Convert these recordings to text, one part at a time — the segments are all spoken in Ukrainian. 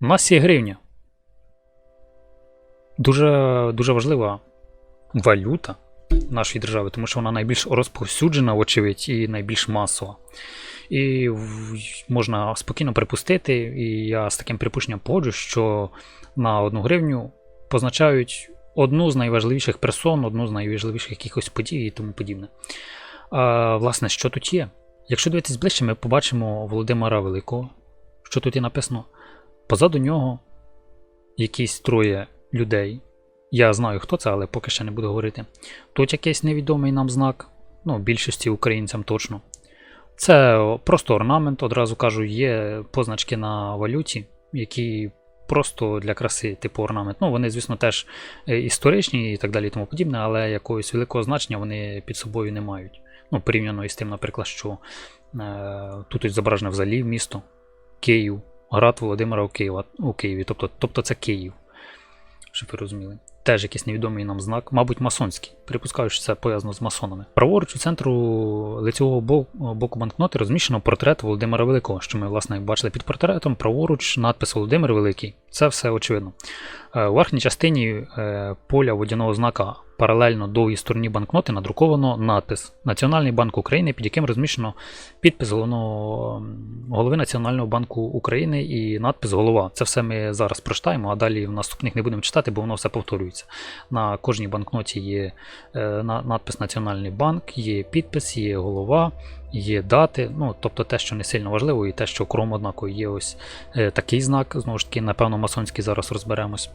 У гривня. Дуже, дуже важлива валюта нашої держави, тому що вона найбільш розповсюджена, вочевидь, і найбільш масова. І можна спокійно припустити, і я з таким припущенням погоджуюсь, що на одну гривню позначають одну з найважливіших персон, одну з найважливіших якихось подій і тому подібне. А, власне, що тут є? Якщо дивитись ближче, ми побачимо Володимира Великого. Що тут є написано? Позаду нього якісь троє людей. Я знаю, хто це, але поки ще не буду говорити. Тут якийсь невідомий нам знак, ну, більшості українцям точно. Це просто орнамент, одразу кажу, є позначки на валюті, які просто для краси, типу орнамент. Ну, вони, звісно, теж е, історичні і так далі, і тому подібне, але якогось великого значення вони під собою не мають. Ну, порівняно із тим, наприклад, що е, тут ось зображене взагалі місто Київ, град Володимира у, Києва, у Києві, тобто, тобто це Київ. Щоб ви розуміли. Теж якийсь невідомий нам знак, мабуть, масонський. Припускаю, що це пов'язано з масонами. Праворуч у центру лицевого боку банкноти розміщено портрет Володимира Великого, що ми, власне, бачили під портретом. Праворуч надпис Володимир Великий. Це все очевидно. Е, У верхній частині е, поля водяного знака паралельно довгій стороні банкноти надруковано надпис Національний банк України, під яким розміщено підпис головного голови Національного банку України і надпис голова. Це все ми зараз прочитаємо, а далі в наступних не будемо читати, бо воно все повторюється. На кожній банкноті є е, надпис Національний банк, є підпис, є голова, є дати. Ну, тобто те, що не сильно важливо, і те, що кром однаково є ось е, такий знак, знову ж таки, напевно, масонський зараз розберемось.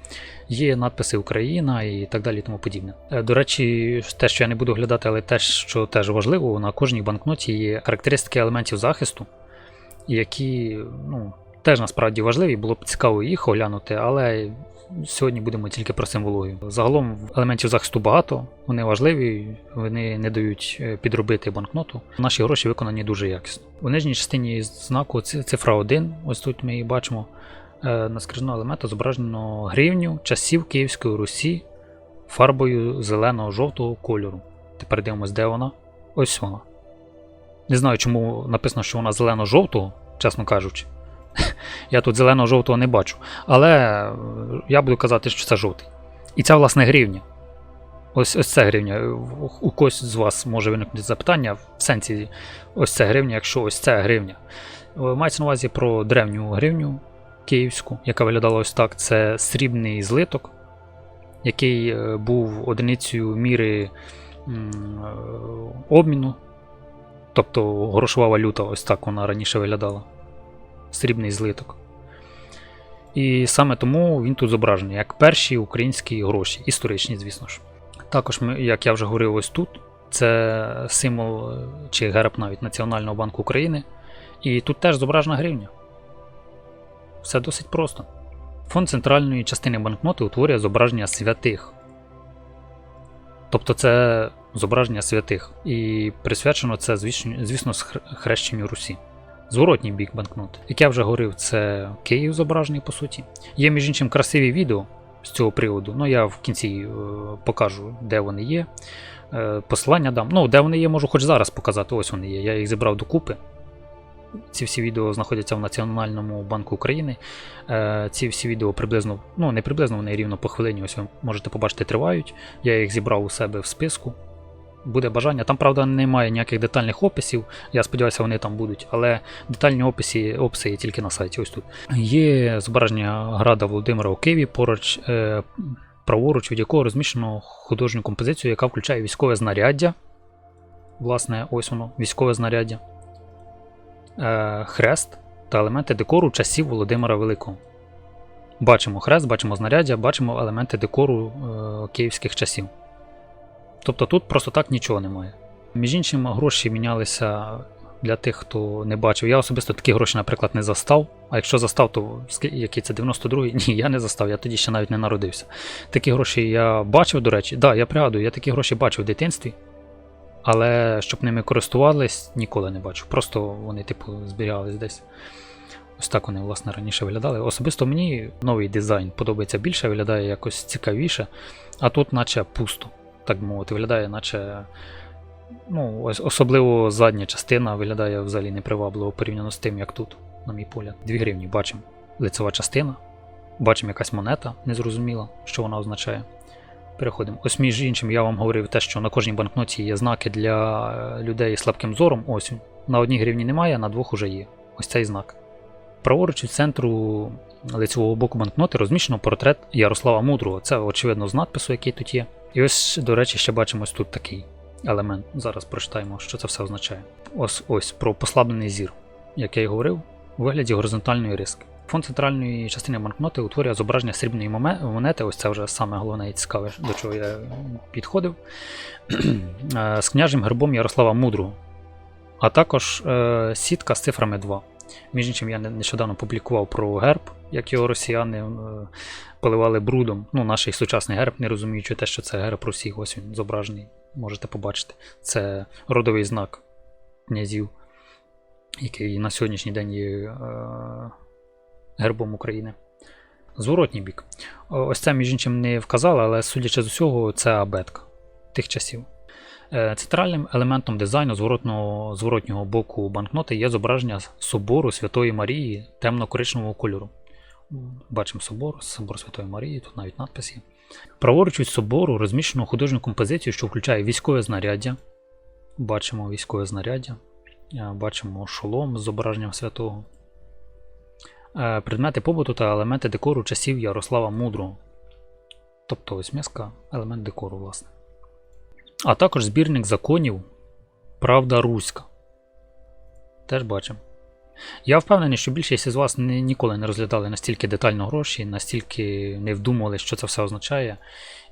Є надписи Україна і так далі, і тому подібне. Е, До речі, те, що я не буду глядати, але те, що теж важливо, на кожній банкноті є характеристики елементів захисту, які ну, теж насправді важливі, було б цікаво їх оглянути, але сьогодні будемо тільки про символогію. Загалом елементів захисту багато, вони важливі, вони не дають е, підробити банкноту. Наші гроші виконані дуже якісно. У нижній частині знаку цифра 1, ось тут ми її бачимо. Е, На скрижного елемента зображено гривню часів Київської Русі фарбою зелено-жовтого кольору. Тепер дивимось, де вона. Ось вона. Не знаю, чому написано, що вона зелено-жовтого, чесно кажучи. Я тут зелено-жовтого не бачу. Але е, я буду казати, що це жовтий. І це, власне, гривня. Ось, ось це гривня. У- когось з вас може виникнути запитання в сенсі ось це гривня, якщо ось це гривня. Е, Мається на увазі про древню гривню київську, яка виглядала ось так. Це срібний злиток, який е, був одиницею міри обміну. Тобто грошова валюта, ось так вона раніше виглядала. Срібний злиток. І саме тому він тут зображений як перші українські гроші, історичні, звісно ж. Також, як я вже говорив, ось тут це символ чи герб навіть Національного банку України. І тут теж зображена гривня. Все досить просто. Фон центральної частини банкноти утворює зображення святих. Тобто це зображення святих. І присвячено це, звісно, хрещенню Русі. Зворотній бік банкноти. Як я вже говорив, це Київ зображений по суті. Є, між іншим, красиві відео з цього приводу. Ну, я в кінці е, покажу, де вони є. Е, посилання дам. Ну, де вони є, можу хоч зараз показати. Ось вони є. Я їх зібрав докупи. Ці всі відео знаходяться в Національному банку України. Е, ці всі відео приблизно, ну не приблизно, вони рівно по хвилині, ось ви можете побачити, тривають. Я їх зібрав у себе в списку. Буде бажання. Там, правда, немає ніяких детальних описів. Я сподіваюся, вони там будуть, але детальні описи, описи є тільки на сайті. Ось тут. Є зображення града Володимира у Києві поруч, е, праворуч, від якого розміщено художню композицію, яка включає військове знаряддя. Власне, ось воно, військове знаряддя е, хрест та елементи декору часів Володимира Великого. Бачимо хрест, бачимо знаряддя, бачимо елементи декору е, київських часів. Тобто тут просто так нічого немає. Між іншим, гроші мінялися для тих, хто не бачив. Я особисто такі гроші, наприклад, не застав. А якщо застав, то який це 92-й? Ні, я не застав, я тоді ще навіть не народився. Такі гроші я бачив, до речі. Да, я пригадую, я такі гроші бачив в дитинстві. Але щоб ними користувались, ніколи не бачу. Просто вони, типу, зберігались десь. Ось так вони, власне, раніше виглядали. Особисто мені новий дизайн подобається більше, виглядає якось цікавіше, а тут, наче пусто, так би мовити, виглядає, наче. Ну, особливо задня частина виглядає взагалі непривабливо порівняно з тим, як тут, на мій погляд. 2 гривні бачимо. Лицева частина, Бачимо якась монета, незрозуміла, що вона означає. Переходимо. Ось між іншим, я вам говорив те, що на кожній банкноті є знаки для е, людей з слабким зором. Ось. На одній гривні немає, на двох уже є. Ось цей знак. Праворуч від центру лицевого боку банкноти розміщено портрет Ярослава Мудрого. Це очевидно з надпису, який тут є. І ось, до речі, ще бачимо ось тут такий елемент. Зараз прочитаємо, що це все означає. Ось ось про послаблений зір, як я й говорив, у вигляді горизонтальної риски. Фон центральної частини банкноти утворює зображення срібної монети. Ось це вже саме головне і цікаве, до чого я підходив. Е, з княжим гербом Ярослава Мудрого. А також е, сітка з цифрами 2. Між іншим, я нещодавно публікував про герб, як його росіяни е, поливали брудом. Ну, наш сучасний герб, не розуміючи те, що це герб Росії, ось він зображений, можете побачити. Це родовий знак князів, який на сьогоднішній день є е, гербом України. Зворотній бік. Ось це, між іншим, не вказали, але судячи з усього, це абетка тих часів. Е, Центральним елементом дизайну зворотного, зворотнього боку банкноти є зображення собору Святої Марії темно-коричневого кольору. Бачимо собор, собор Святої Марії, тут навіть надпис. Праворуч від собору розміщено художню композицію, що включає військове знаряддя. Бачимо військове знаряддя. Е, Бачимо шолом з зображенням святого. Е, Предмети побуту та елементи декору часів Ярослава Мудрого. Тобто ось м'яска елемент декору, власне. А також збірник законів Правда Руська. Теж бачимо. Я впевнений, що більшість із вас ні- ніколи не розглядали настільки детально гроші, настільки не вдумували, що це все означає,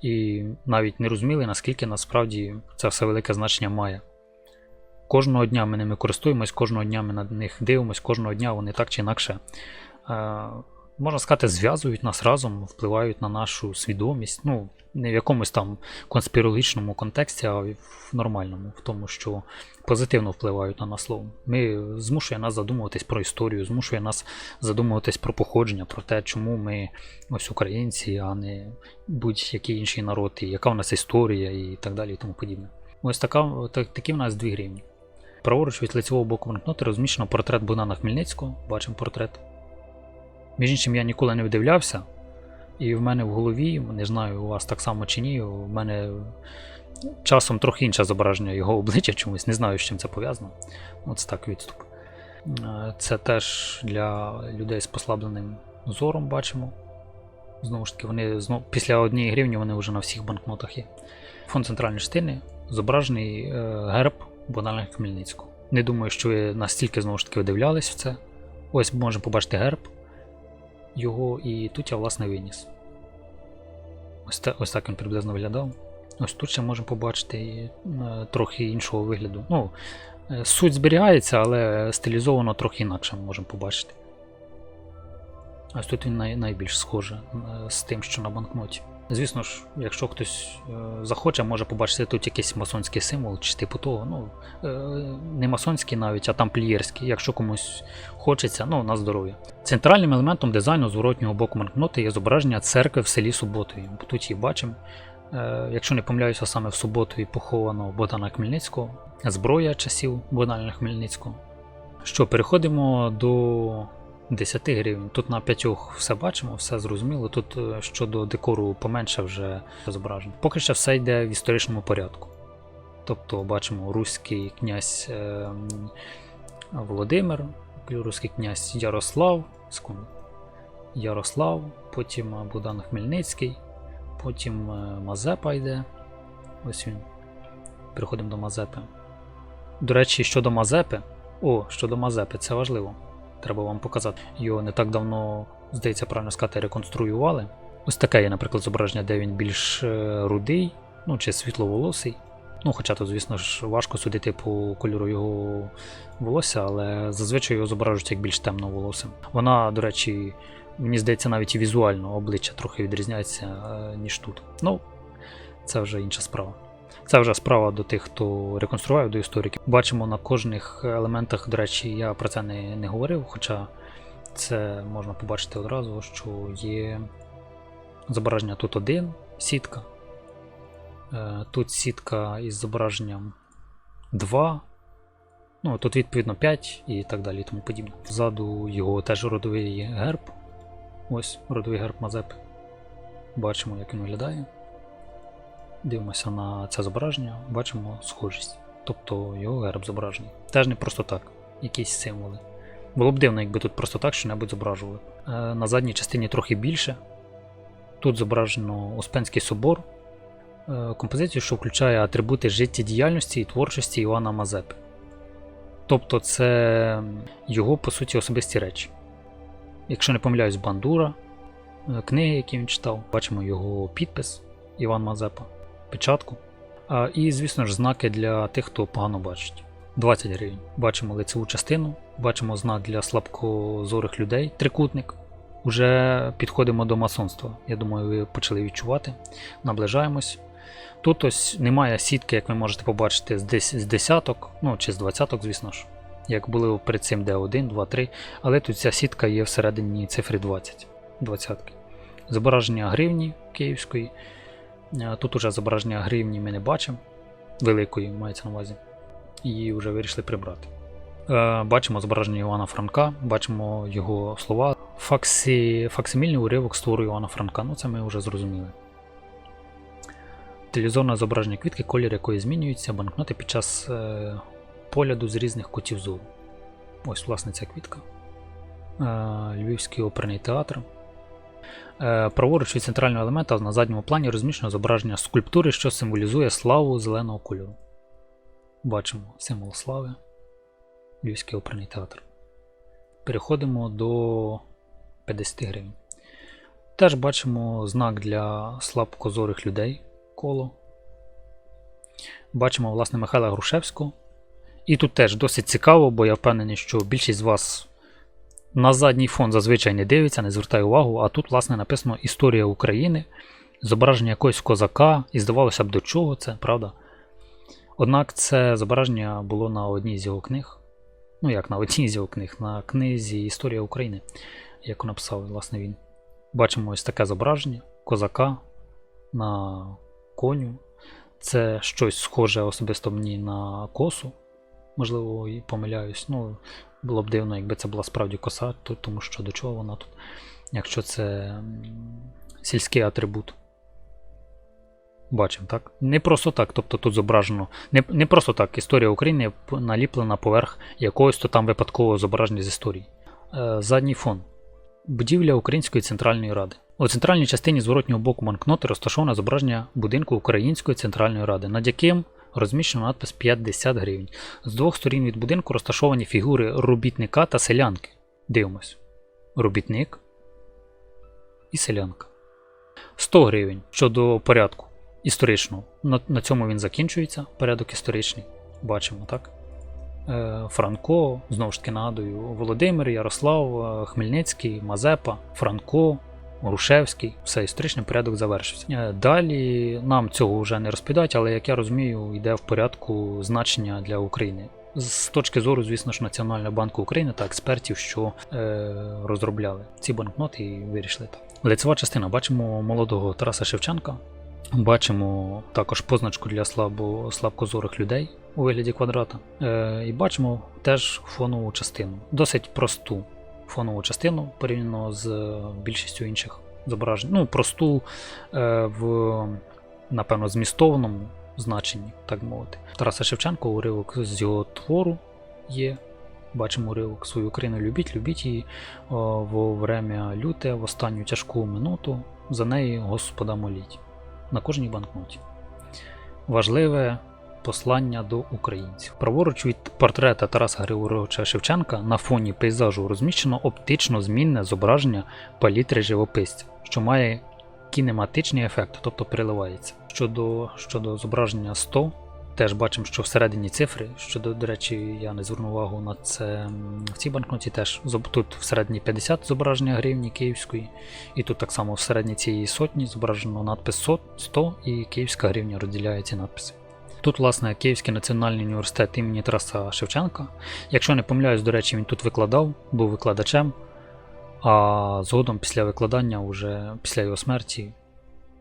і навіть не розуміли, наскільки насправді це все велике значення має. Кожного дня ми ними користуємось, кожного дня ми на них дивимось, кожного дня вони так чи інакше, е, можна сказати, зв'язують нас разом, впливають на нашу свідомість. Ну, не в якомусь там конспірологічному контексті, а в нормальному, в тому, що позитивно впливають на нас словом. Ми змушує нас задумуватись про історію, змушує нас задумуватись про походження, про те, чому ми ось українці, а не будь-який інший народ, і яка в нас історія і так далі, і тому подібне. Ось така, так, такі в нас дві гривні. Праворуч від лицевого боку банкноти розміщено портрет Богдана Хмельницького. Бачимо портрет. Між іншим, я ніколи не вдивлявся, і в мене в голові, не знаю, у вас так само чи ні, у мене часом трохи інше зображення його обличчя чомусь, не знаю, з чим це пов'язано. От так відступ. Е, Це теж для людей з послабленим зором бачимо. Знову ж таки, вони знов, після однієї гривні вони вже на всіх банкнотах є. Фонд центральної частини зображений е, герб Богдана Хмельницького. Не думаю, що ви настільки знову ж таки вдивлялись в це. Ось можемо побачити герб його, і тут я власне виніс. Ось, та, ось так він приблизно виглядав. Ось тут ще можемо побачити е, трохи іншого вигляду. Ну, е, суть зберігається, але стилізовано трохи інакше можемо побачити. Ось тут він най, найбільш схоже е, з тим, що на банкноті. Звісно ж, якщо хтось е, захоче, може побачити тут якийсь масонський символ чи типу того. Ну, е, не масонський навіть, а тамплієрський. Якщо комусь хочеться, ну на здоров'я. Центральним елементом дизайну зворотнього боку банкноти є зображення церкви в селі Суботові. Тут її бачимо. Е, Якщо не помиляюся, саме в Суботові поховано Богдана Хмельницького, зброя часів Богдана Хмельницького. Що, переходимо до 10 гривень. Тут на п'ятьох все бачимо, все зрозуміло. Тут е, щодо декору поменше вже зображено. Поки що все йде в історичному порядку. Тобто бачимо руський князь е, Володимир, руський князь Ярослав, секунду, Ярослав, потім е, Богдан Хмельницький, потім Мазепа йде. Ось він. Переходимо до Мазепи. До речі, щодо Мазепи. О, щодо Мазепи, це важливо. Треба вам показати. Його не так давно, здається, правильно сказати, реконструювали. Ось таке є, наприклад, зображення, де він більш е, рудий, ну чи світловолосий. Ну, хоча то, звісно ж, важко судити по кольору його волосся, але зазвичай його зображують як більш темноволосим. Вона, до речі, мені здається, навіть і візуально обличчя трохи відрізняється, е, ніж тут. Ну, це вже інша справа. Це вже справа до тих, хто реконструював до істориків. Бачимо на кожних елементах, до речі, я про це не, не говорив, хоча це можна побачити одразу, що є зображення тут один, сітка. Е, Тут сітка із зображенням 2. Ну, тут відповідно 5 і так далі і тому подібне. Ззаду його теж родовий герб Ось родовий герб Мазепи. Бачимо, як він виглядає. Дивимося на це зображення, бачимо схожість. Тобто його герб зображений. Теж не просто так, якісь символи. Було б дивно, якби тут просто так що-небудь зображували. Е, на задній частині трохи більше. Тут зображено Успенський собор, е, композицію, що включає атрибути життєдіяльності і творчості Івана Мазепи. Тобто це його, по суті, особисті речі. Якщо не помиляюсь, бандура, е, книги, які він читав, бачимо його підпис Іван Мазепа, печатку. І, звісно ж, знаки для тих, хто погано бачить. 20 гривень. Бачимо лицеву частину, бачимо знак для слабкозорих людей, трикутник. Уже підходимо до масонства. Я думаю, ви почали відчувати. Наближаємось. Тут ось немає сітки, як ви можете побачити, з десяток, ну чи з двадцяток, звісно ж. Як було перед цим D1, 2, 3. Але тут ця сітка є всередині цифри 20. 20. Зображення гривні київської. Е, Тут уже зображення гривні ми не бачимо. Великої мається на увазі. Її вже вирішили прибрати. Е, Бачимо зображення Івана Франка, бачимо його слова. Факсі... Факсимільний уривок з твору Івана Франка. Ну це ми вже зрозуміли. Телевізорне зображення квітки, колір якої змінюється, банкноти під час е, погляду з різних кутів зору. Ось, власне, ця квітка. Е, Львівський оперний театр. Е, Праворуч від центрального елемента на задньому плані розміщено зображення скульптури, що символізує славу зеленого кольору. Бачимо символ слави. Львівський оперний театр. Переходимо до 50 гривень. Теж бачимо знак для слабкозорих людей коло. Бачимо, власне, Михайла Грушевського. І тут теж досить цікаво, бо я впевнений, що більшість з вас на задній фон зазвичай не дивиться, не звертає увагу, а тут, власне, написано Історія України, зображення якогось козака, і здавалося б, до чого це, правда? Однак це зображення було на одній з його книг. Ну, як на одній з його книг, на книзі Історія України, яку написав, власне, він. Бачимо ось таке зображення козака на коню. Це щось схоже особисто мені на косу. Можливо, і помиляюсь. Ну, було б дивно, якби це була справді коса, то- тому що до чого вона тут, якщо це сільський атрибут. Бачимо, так? Не просто так, тобто тут зображено. Не, не просто так, історія України наліплена поверх якогось то там випадкового зображення з історії. Е, задній фон. Будівля Української центральної ради. У центральній частині зворотнього боку банкноти розташоване зображення будинку Української центральної ради, над яким розміщено надпис 50 гривень. З двох сторін від будинку розташовані фігури робітника та селянки. Дивимось. Робітник і селянка. 100 гривень щодо порядку історичного. На, на цьому він закінчується. Порядок історичний. Бачимо, так? Е, Франко, знову ж таки нагадую, Володимир, Ярослав, е, Хмельницький, Мазепа, Франко, Грушевський, все історичний порядок завершився. Е, Далі нам цього вже не розповідають, але як я розумію, йде в порядку значення для України. З точки зору, звісно ж, Національного банку України та експертів, що е, розробляли ці банкноти і вирішили так. Лицева частина бачимо молодого Тараса Шевченка. Бачимо також позначку для слабо, слабкозорих людей у вигляді квадрата. Е, і бачимо теж фонову частину. Досить просту фонову частину порівняно з е, більшістю інших зображень. Ну, просту е, в, напевно, змістовному значенні, так мовити. Тараса Шевченко, уривок з його твору є. Бачимо уривок свою Україну любіть, любіть її во время люте, в останню тяжку минуту, за неї Господа моліть. На кожній банкноті. Важливе послання до українців. Праворуч від портрета Тараса Григоровича Шевченка на фоні пейзажу розміщено оптично змінне зображення палітри живописця, що має кінематичний ефект, тобто переливається. Щодо, щодо зображення 100, теж бачимо, що всередині цифри, щодо, до речі, я не звернув увагу на це в цій банкноті теж. Тут всередині 50 зображення гривні київської, і тут так само всередині цієї сотні зображено надпис 100, 100 і київська гривня розділяє ці надписи. Тут, власне, Київський національний університет імені Тараса Шевченка. Якщо не помиляюсь, до речі, він тут викладав, був викладачем, а згодом після викладання, уже після його смерті,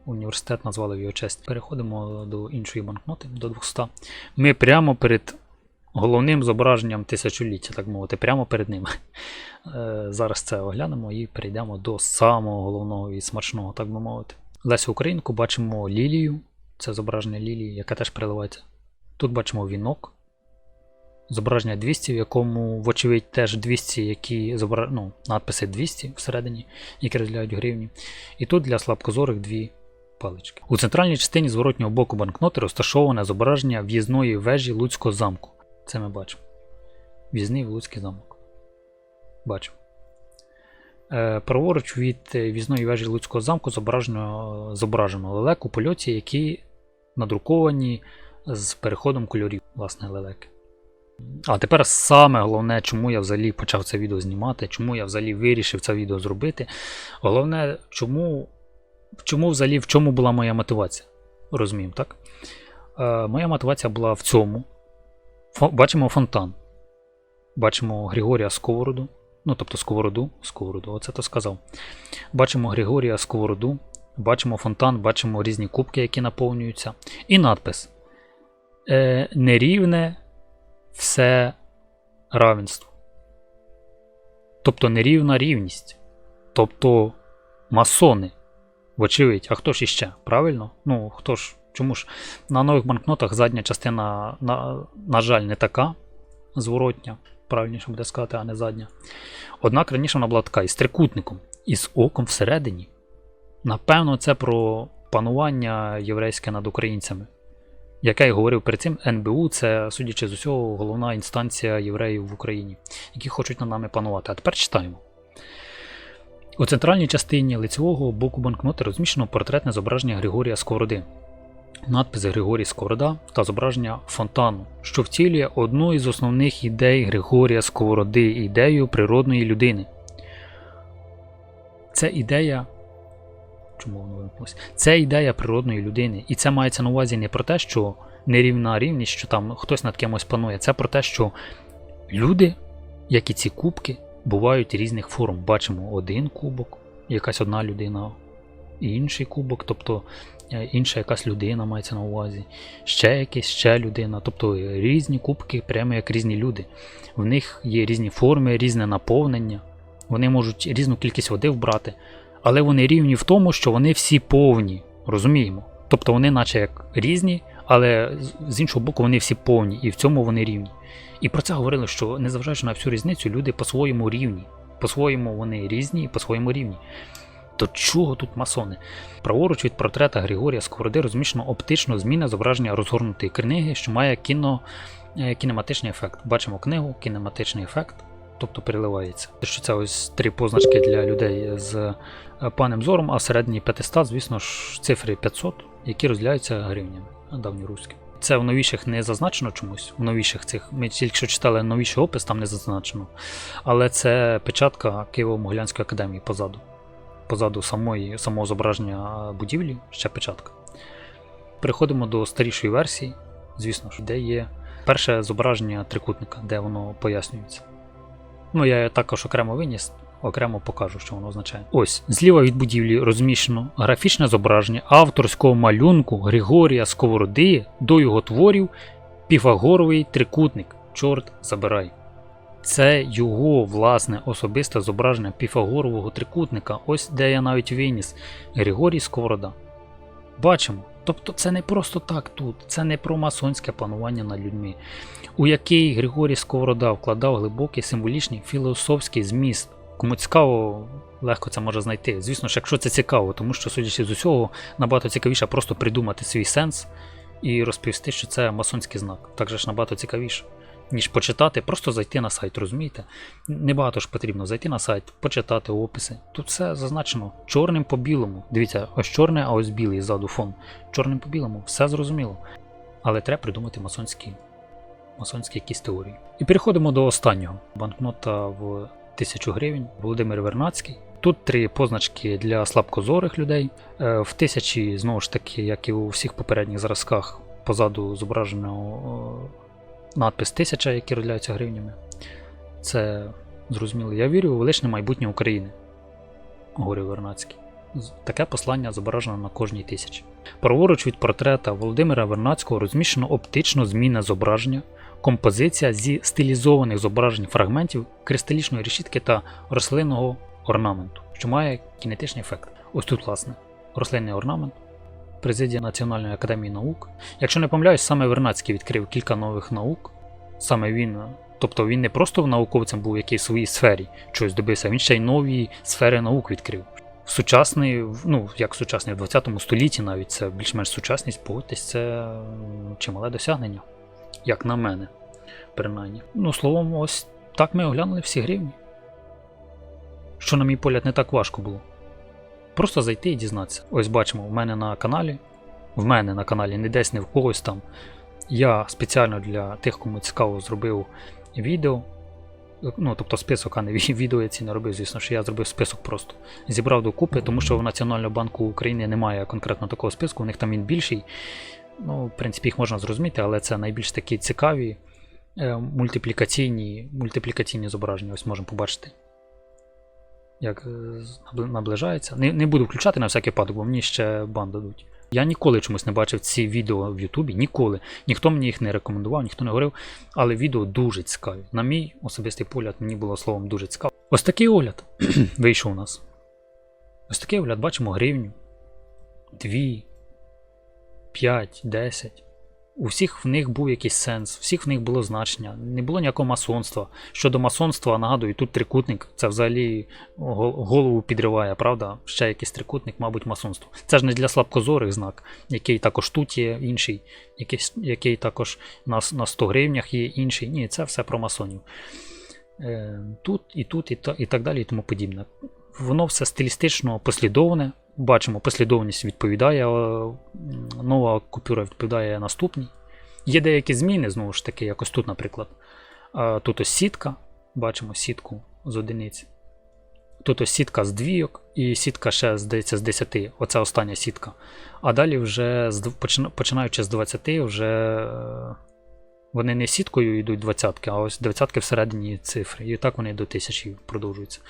університет назвали в його честь. Переходимо до іншої банкноти, до 200. Ми прямо перед головним зображенням тисячоліття, так мовити, прямо перед ними. Е, Зараз це оглянемо і перейдемо до самого головного і смачного, так би мовити. Лесю Українку бачимо лілію, це зображення лілії, яка теж переливається. Тут бачимо вінок, зображення 200, в якому, вочевидь, теж 200, які зобра... ну, надписи 200 всередині, які розділяють гривні. І тут для слабкозорих дві палички. У центральній частині зворотнього боку банкноти розташоване зображення в'їзної вежі Луцького замку. Це ми бачимо. В'їзний Луцький замок. Бачимо. Е, праворуч від е, в'їзної вежі Луцького замку зображено, зображено лелек у польоті, які надруковані з переходом кольорів, власне, лелеки. А тепер саме головне, чому я взагалі почав це відео знімати, чому я взагалі вирішив це відео зробити. Головне, чому, чому взагалі в чому була моя мотивація? Розуміємо, так? Е, моя мотивація була в цьому. Фо- бачимо фонтан. Бачимо Григорія Сковороду. Ну, тобто Сковороду. Сковороду, оце то сказав. Бачимо Григорія Сковороду, бачимо фонтан, бачимо різні кубки, які наповнюються. І надпис. Е, нерівне все равенство. Тобто нерівна рівність. Тобто масони. Вочевидь, а хто ж іще? Правильно? Ну, хто ж? Чому ж на нових банкнотах задня частина, на, на жаль, не така зворотня, правильніше буде сказати, а не задня. Однак раніше вона була така із трикутником, із оком всередині. Напевно, це про панування єврейське над українцями. Як я й говорив перед цим, НБУ це, судячи з усього, головна інстанція євреїв в Україні, які хочуть над нами панувати. А тепер читаємо. У центральній частині лицевого боку банкноти розміщено портретне зображення Григорія Сковороди, надпис Григорій Сковорода та зображення фонтану, що втілює одну із основних ідей Григорія Сковороди ідею природної людини. Це ідея. Чому воно? Це ідея природної людини. І це мається на увазі не про те, що нерівна рівність, що там хтось над кимось панує. Це про те, що люди, як і ці кубки, бувають різних форм. Бачимо один кубок, якась одна людина, інший кубок, тобто е, інша якась людина мається на увазі, ще якась ще людина. Тобто різні кубки, прямо як різні люди. В них є різні форми, різне наповнення. Вони можуть різну кількість води вбрати, але вони рівні в тому, що вони всі повні. Розуміємо? Тобто вони, наче як різні, але з- іншого боку, вони всі повні, і в цьому вони рівні. І про це говорили, що незважаючи на всю різницю, люди по-своєму рівні. По-своєму вони різні і по-своєму рівні. То чого тут масони? Праворуч від портрета Григорія Сковороди розміщено оптично змінне зображення розгорнутої книги, що має кіно, е, кінематичний ефект. Бачимо книгу, кінематичний ефект, тобто переливається. Що це ось три позначки для людей з е, паним зором, а середній 500, звісно ж, цифри 500, які розділяються гривнями давньоруським. Це в новіших не зазначено чомусь. В новіших цих. Ми тільки що читали новіший опис, там не зазначено. Але це печатка Києво-Могилянської академії позаду. Позаду самої, самого зображення будівлі, ще печатка. Переходимо до старішої версії, звісно ж, де є перше зображення трикутника, де воно пояснюється. Ну, я також окремо виніс, окремо покажу, що воно означає. Ось, зліва від будівлі розміщено графічне зображення авторського малюнку Григорія Сковороди до його творів Піфагоровий трикутник. Чорт забирай. Це його власне особисте зображення Піфагорового трикутника. Ось де я навіть виніс Григорій Сковорода. Бачимо. Тобто це не просто так тут, це не про масонське панування над людьми, у який Григорій Сковорода вкладав глибокий символічний філософський зміст. Кому цікаво, легко це може знайти. Звісно ж, якщо це цікаво, тому що, судячи з усього, набагато цікавіше просто придумати свій сенс і розповісти, що це масонський знак. Так же ж набагато цікавіше, ніж почитати, просто зайти на сайт, розумієте? Небагато ж потрібно зайти на сайт, почитати описи. Тут все зазначено чорним по білому. Дивіться, ось чорне, а ось білий ззаду фон. Чорним по білому, все зрозуміло. Але треба придумати масонські, масонські якісь теорії. І переходимо до останнього. Банкнота в 1000 гривень Володимир Вернацький. Тут три позначки для слабкозорих людей. Е, В тисячі, знову ж таки, як і у всіх попередніх зразках, позаду зображено е, надпис 1000, які розділяються гривнями. Це зрозуміло. Я вірю у величне майбутнє України, говорив Вернацький. Таке послання зображено на кожній тисячі. Праворуч від портрета Володимира Вернацького розміщено оптично змінне зображення композиція зі стилізованих зображень фрагментів кристалічної решітки та рослинного орнаменту, що має кінетичний ефект. Ось тут, власне, рослинний орнамент, президія Національної академії наук. Якщо не помиляюсь, саме Вернацький відкрив кілька нових наук. Саме він, тобто він не просто науковцем був в якійсь своїй сфері чогось добився, він ще й нові сфери наук відкрив. Сучасний, ну як сучасний, в 20 столітті навіть це більш-менш сучасність, погодьтесь, це чимале досягнення, як на мене, принаймні. Ну, словом, ось так ми оглянули всі гривні. Що, на мій погляд, не так важко було. Просто зайти і дізнатися. Ось бачимо, в мене на каналі, в мене на каналі, не десь не в когось там. Я спеціально для тих, кому цікаво, зробив відео. Ну, тобто список, а не відео я ці не робив, звісно, що я зробив список просто. Зібрав докупи, тому що в Національного банку України немає конкретно такого списку, у них там він більший. Ну, в принципі, їх можна зрозуміти, але це найбільш такі цікаві е, мультиплікаційні, мультиплікаційні зображення. Ось можемо побачити. Як е, наближається. Не, не буду включати на всякий випадок, бо мені ще бан дадуть. Я ніколи чомусь не бачив ці відео в Ютубі, ніколи. Ніхто мені їх не рекомендував, ніхто не говорив, але відео дуже цікаві. На мій особистий погляд, мені було словом дуже цікаво. Ось такий огляд вийшов у нас. Ось такий огляд, бачимо гривню. 2, 5, 10. У всіх в них був якийсь сенс, у всіх в них було значення, не було ніякого масонства. Щодо масонства, нагадую, тут трикутник, це взагалі голову підриває, правда? Ще якийсь трикутник, мабуть, масонство. Це ж не для слабкозорих знак, який також тут є інший, який, який також на, на 100 гривнях є інший. Ні, це все про масонів. Е, тут і тут, і, та, і так далі, і тому подібне. Воно все стилістично послідовне. Бачимо, послідовність відповідає, нова купюра відповідає наступній. Є деякі зміни, знову ж таки, якось тут, наприклад. Тут ось сітка, бачимо сітку з одиниць. Тут ось сітка з двійок, і сітка ще, здається, з 10. Оце остання сітка. А далі вже починаючи з 20, вже е, вони не сіткою йдуть двадцятки, а ось двадцятки всередині цифри. І так вони до тисячі продовжуються.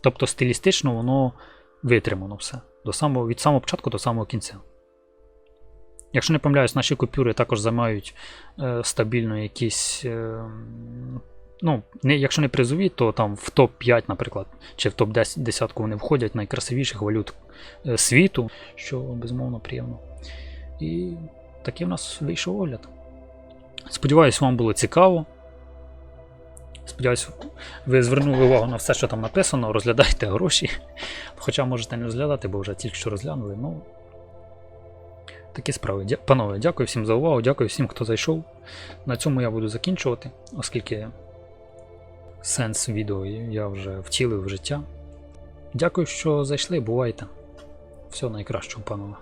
Тобто стилістично воно витримано все. До самого, від самого початку до самого кінця. Якщо не помиляюсь, наші купюри також займають е, стабільно якісь. Е, ну, не, якщо не призові, то там в топ-5, наприклад, чи в топ-10 вони входять найкрасивіших валют е, світу, що безумовно приємно. І такий в нас вийшов огляд. Сподіваюсь, вам було цікаво. Сподіваюсь, ви звернули увагу на все, що там написано, розглядайте гроші. Хоча можете не розглядати, бо вже тільки що розглянули. Ну, такі справи. Дя- Панове, дякую всім за увагу, дякую всім, хто зайшов. На цьому я буду закінчувати, оскільки сенс відео я вже втілив в життя. Дякую, що зайшли, бувайте. Всього найкращого, панове.